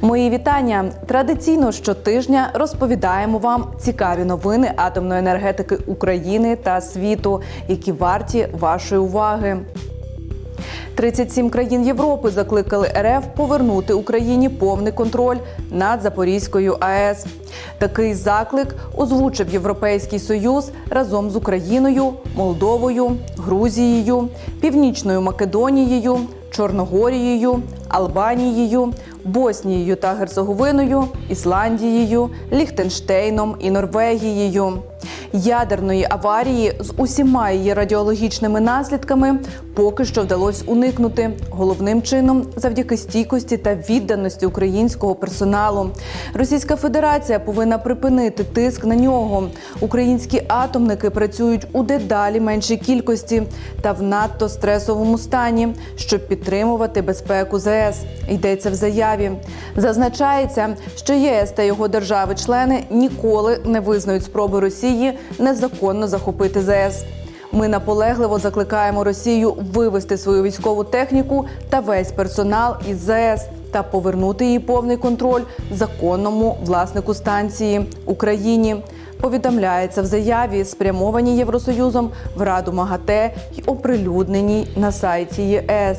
Мої вітання. Традиційно щотижня розповідаємо вам цікаві новини атомної енергетики України та світу, які варті вашої уваги. 37 країн Європи закликали РФ повернути Україні повний контроль над Запорізькою АЕС. Такий заклик озвучив Європейський Союз разом з Україною, Молдовою, Грузією, Північною Македонією, Чорногорією, Албанією, Боснією та Герцеговиною, Ісландією, Ліхтенштейном і Норвегією. Ядерної аварії з усіма її радіологічними наслідками поки що вдалося уникнути головним чином завдяки стійкості та відданості українського персоналу. Російська Федерація повинна припинити тиск на нього. Українські атомники працюють у дедалі меншій кількості та в надто стресовому стані, щоб підтримувати безпеку ЗС. Йдеться в заяві. Зазначається, що ЄС та його держави-члени ніколи не визнають спроби Росії незаконно захопити ЗС. Ми наполегливо закликаємо Росію вивести свою військову техніку та весь персонал із ЗС та повернути її повний контроль законному власнику станції Україні. Повідомляється в заяві, спрямованій Євросоюзом в Раду МАГАТЕ й оприлюдненій на сайті ЄС.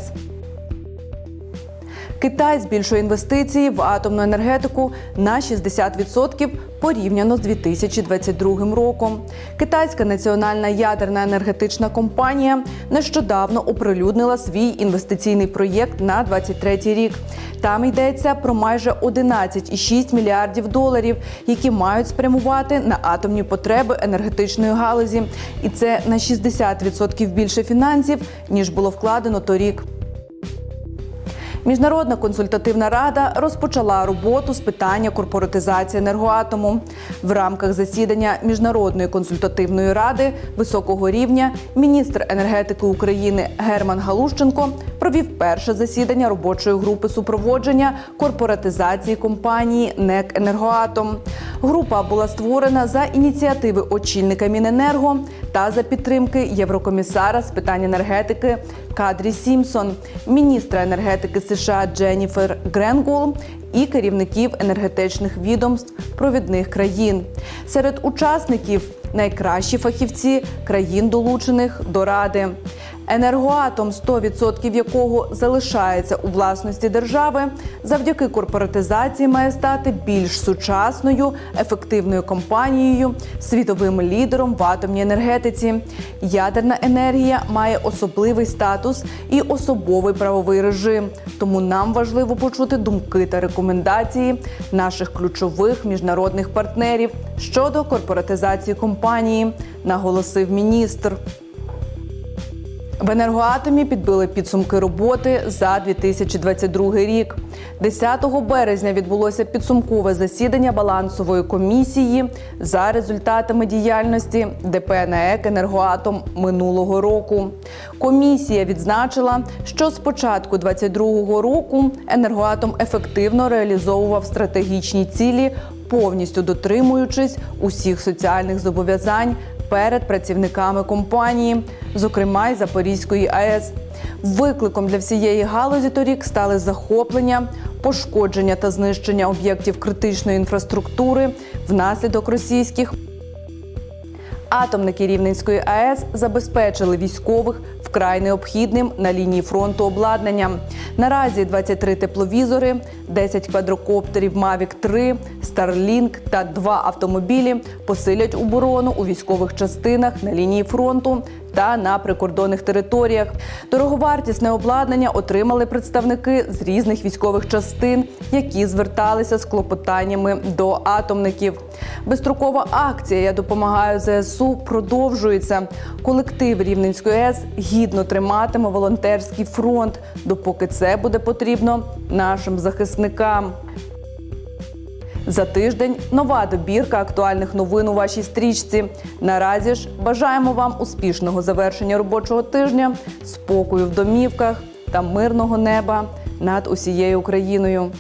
Китай збільшує інвестиції в атомну енергетику на 60% порівняно з 2022 роком. Китайська національна ядерна енергетична компанія нещодавно оприлюднила свій інвестиційний проєкт на 23 рік. Там йдеться про майже 11,6 мільярдів доларів, які мають спрямувати на атомні потреби енергетичної галузі, і це на 60% більше фінансів ніж було вкладено торік. Міжнародна консультативна рада розпочала роботу з питання корпоратизації енергоатому в рамках засідання міжнародної консультативної ради високого рівня. Міністр енергетики України Герман Галущенко провів перше засідання робочої групи супроводження корпоратизації компанії НЕК Енергоатом. Група була створена за ініціативи очільника Міненерго та за підтримки єврокомісара з питань енергетики Кадрі Сімсон, міністра енергетики США Дженніфер Гренгул і керівників енергетичних відомств провідних країн. Серед учасників найкращі фахівці країн, долучених до ради. Енергоатом, 100% якого залишається у власності держави, завдяки корпоратизації має стати більш сучасною, ефективною компанією, світовим лідером в атомній енергетиці. Ядерна енергія має особливий статус і особовий правовий режим. Тому нам важливо почути думки та рекомендації наших ключових міжнародних партнерів щодо корпоратизації компанії, наголосив міністр. В енергоатомі підбили підсумки роботи за 2022 рік. 10 березня відбулося підсумкове засідання балансової комісії за результатами діяльності ДП «НАЕК Енергоатом минулого року. Комісія відзначила, що з початку 2022 року енергоатом ефективно реалізовував стратегічні цілі, повністю дотримуючись усіх соціальних зобов'язань перед працівниками компанії, зокрема й Запорізької АЕС. Викликом для всієї галузі торік стали захоплення, пошкодження та знищення об'єктів критичної інфраструктури внаслідок російських. Атомники Рівненської АЕС забезпечили військових вкрай необхідним на лінії фронту обладнанням. Наразі 23 тепловізори, 10 квадрокоптерів Mavic 3, Starlink та два автомобілі посилять оборону у військових частинах на лінії фронту та на прикордонних територіях. Дороговартісне обладнання отримали представники з різних військових частин, які зверталися з клопотаннями до атомників. Безстрокова акція Я допомагаю ЗСУ продовжується. Колектив Рівненської АЕС гідно триматиме волонтерський фронт, допоки це буде потрібно нашим захисникам. За тиждень нова добірка актуальних новин у вашій стрічці. Наразі ж бажаємо вам успішного завершення робочого тижня, спокою в домівках та мирного неба над усією Україною.